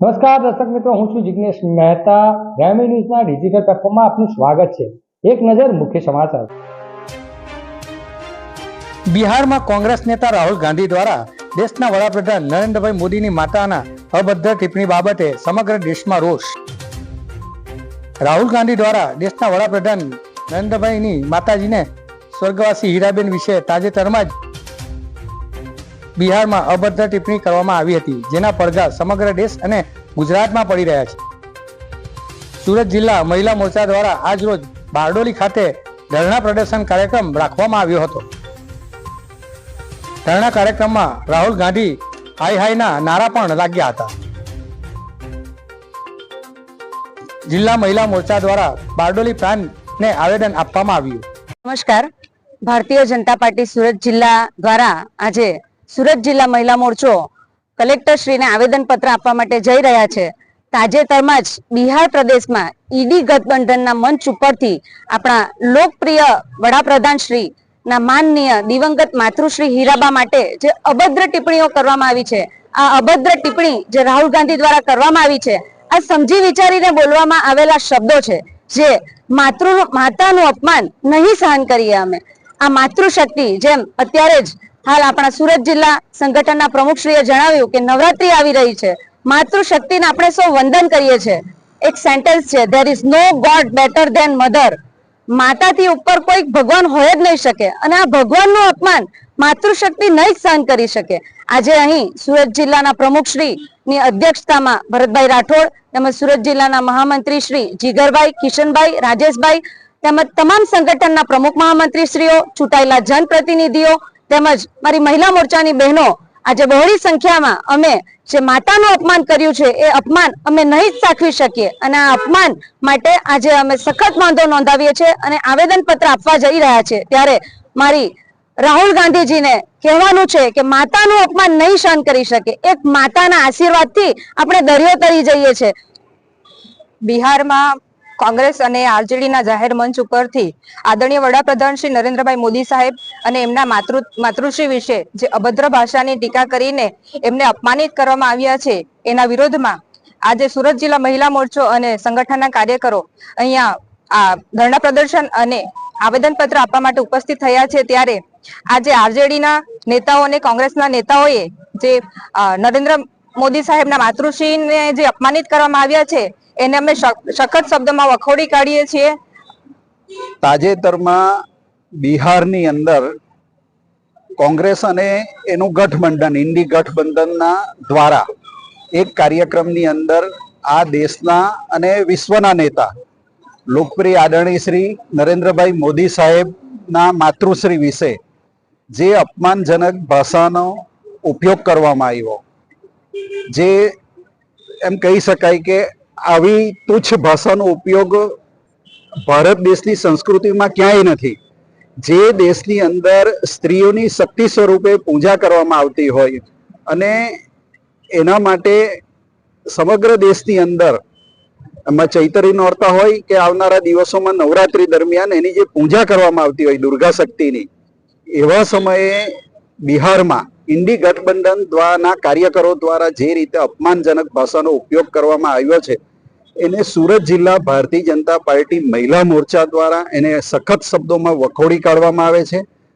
નમસ્કાર દર્શક મિત્રો, હું છું જિગ્નેશ મહેતા. ગ્રામી ન્યૂઝના ડિજિટલ પ્લેટફોર્મમાં આપનું સ્વાગત છે. એક નજર મુખ્ય સમાચાર. બિહારમાં કોંગ્રેસ નેતા રાહુલ ગાંધી દ્વારા દેશના વડાપ્રધાન નરેન્દ્રભાઈ મોદીની માતાના અભદ્ર ટિપ્પણી બાબતે સમગ્ર દેશમાં રોષ. રાહુલ ગાંધી દ્વારા દેશના વડાપ્રધાન નરેન્દ્રભાઈની માતાજીને સ્વર્ગવાસી હીરાબેન વિશે તાજેતરમાં જ બિહારમાં અભદ્ર ટિપ્પણી કરવામાં આવી હતી, જેના પડઘા સમગ્ર દેશ અને ગુજરાતમાં પડી રહ્યા છે. સુરત જિલ્લા મહિલા મોરચા દ્વારા આજ રોજ બારડોલી ખાતે ધરણા પ્રદર્શન કાર્યક્રમ રાખવામાં આવ્યો હતો. ધરણા કાર્યક્રમમાં રાહુલ ગાંધી હાઈ હાઈના નારા પણ લાગ્યા હતા. જિલ્લા મહિલા મોરચા દ્વારા બારડોલી પ્રાંતને આવેદન આપવામાં આવ્યું. નમસ્કાર. ભારતીય જનતા પાર્ટી સુરત જિલ્લા દ્વારા આજે સુરત જિલ્લા મહિલા મોરચો કલેક્ટર શ્રીને આવેદન પત્ર આપવા માટે જઈ રહ્યા છે. તાજેતરમાં જ બિહાર પ્રદેશમાં ઈડી ગઠબંધનના મંચ ઉપરથી આપણા લોકપ્રિય વડાપ્રધાન શ્રી ના માનનીય દિવંગત માતૃશ્રી હીરાબા માટે જે અભદ્ર ટિપ્પણીઓ કરવામાં આવી છે, આ અભદ્ર ટિપ્પણી જે રાહુલ ગાંધી દ્વારા કરવામાં આવી છે, આ સમજી વિચારીને બોલવામાં આવેલા શબ્દો છે, જે માતૃ માતાનું અપમાન નહીં સહન કરીએ અમે. આ માતૃશક્તિ જેમ અત્યારે જ હાલ આપણા સુરત જિલ્લા સંગઠનના પ્રમુખશ્રીએ જણાવ્યું કે નવરાત્રી આવી રહી છે. માતૃશક્તિને આપણે સૌ વંદન કરીએ છીએ. એક સેન્ટેન્સ છે there is no god better than mother માતાથી ઉપર કોઈ ભગવાન હોય જ નહીં શકે અને આ ભગવાનનું અપમાન માતૃશક્તિ નહીં સહન કરી શકે. આજે અહીં સુરત જિલ્લાના પ્રમુખશ્રી ની અધ્યક્ષતામાં ભરતભાઈ રાઠોડ તેમજ સુરત જિલ્લાના મહામંત્રી શ્રી જીગરભાઈ, કિશનભાઈ, રાજેશભાઈ તેમજ તમામ સંગઠનના પ્રમુખ મહામંત્રીશ્રીઓ, ચૂંટાયેલા જનપ્રતિનિધિઓ તેમજ મારી મહિલા મોરચાની બહેનો, આજે બહોળી સંખ્યામાં અમે જે માતાનું અપમાન કર્યું છે, એ અપમાન અમે નહીં જ સાખવી શકીએ. અને આ અપમાન માટે આજે અમે સખત વાંધો નોંધાવીએ છીએ અને આવેદન પત્ર આપવા જઈ રહ્યા છે ત્યારે મારી રાહુલ ગાંધીજીને કહેવાનું છે કે માતાનું અપમાન નહીં સહન કરી શકે એક માતાના આશીર્વાદથી આપણે દરિયો તરી જઈએ છીએ. બિહારમાં કોંગ્રેસ અને આરજેડીના જાહેર મંચ ઉપરથી આદરણીય વડાપ્રધાન શ્રી નરેન્દ્રભાઈ મોદી સાહેબ અને એમના માતૃ, માતૃશ્રી વિશે જે અભદ્ર ભાષાની ટીકા કરીને એમને અપમાનિત કરવામાં આવ્યા છે, એના વિરોધમાં આજે સુરત જિલ્લા મહિલા મોરચો અને સંગઠનના કાર્યકરો અહીંયા આ ધરણા પ્રદર્શન અને આવેદન પત્ર આપવા માટે ઉપસ્થિત થયા છે. ત્યારે આજે આરજેડીના નેતાઓ અને કોંગ્રેસના નેતાઓએ જે નરેન્દ્ર મોદી સાહેબના માતૃશ્રીને જે અપમાનિત કરવામાં આવ્યા છે, એને અમે સખ- સખત શબ્દમાં વખોડી કાઢીએ છીએ. તાજેતરમાં બિહારની અંદર કોંગ્રેસ અને એનું ગઠબંધન, ઇન્ડી ગઠબંધનના દ્વારા એક કાર્યક્રમની અંદર આ દેશના અને વિશ્વના નેતા લોકપ્રિય આદરણીય શ્રી નરેન્દ્રભાઈ મોદી સાહેબના માતૃશ્રી વિશે જે અપમાનજનક ભાષાનો ઉપયોગ કરવામાં આવ્યો. જે એમ કહી શકાય કે આવી તુચ્છ ભાષાનો ઉપયોગ ભારત દેશની સંસ્કૃતિમાં ક્યાંય નથી. જે દેશની અંદર સ્ત્રીઓની શક્તિ સ્વરૂપે પૂજા કરવામાં આવતી હોય અને એના માટે સમગ્ર દેશની અંદર એમાં ચૈતરી નોરતા હોય કે આવનારા દિવસોમાં નવરાત્રી દરમિયાન એની જે પૂજા કરવામાં આવતી હોય દુર્ગા શક્તિની, એવા સમયે બિહારમાં ઇન્ડી ગઠબંધન દ્વારાના કાર્યકરો દ્વારા જે રીતે અપમાનજનક ભાષાનો ઉપયોગ કરવામાં આવ્યો છે, એને સુરત જિલ્લા ભારતીય જનતા પાર્ટી મહિલા મોરચા દ્વારા એને સખત શબ્દોમાં વખોડી કાઢવામાં આવે છે.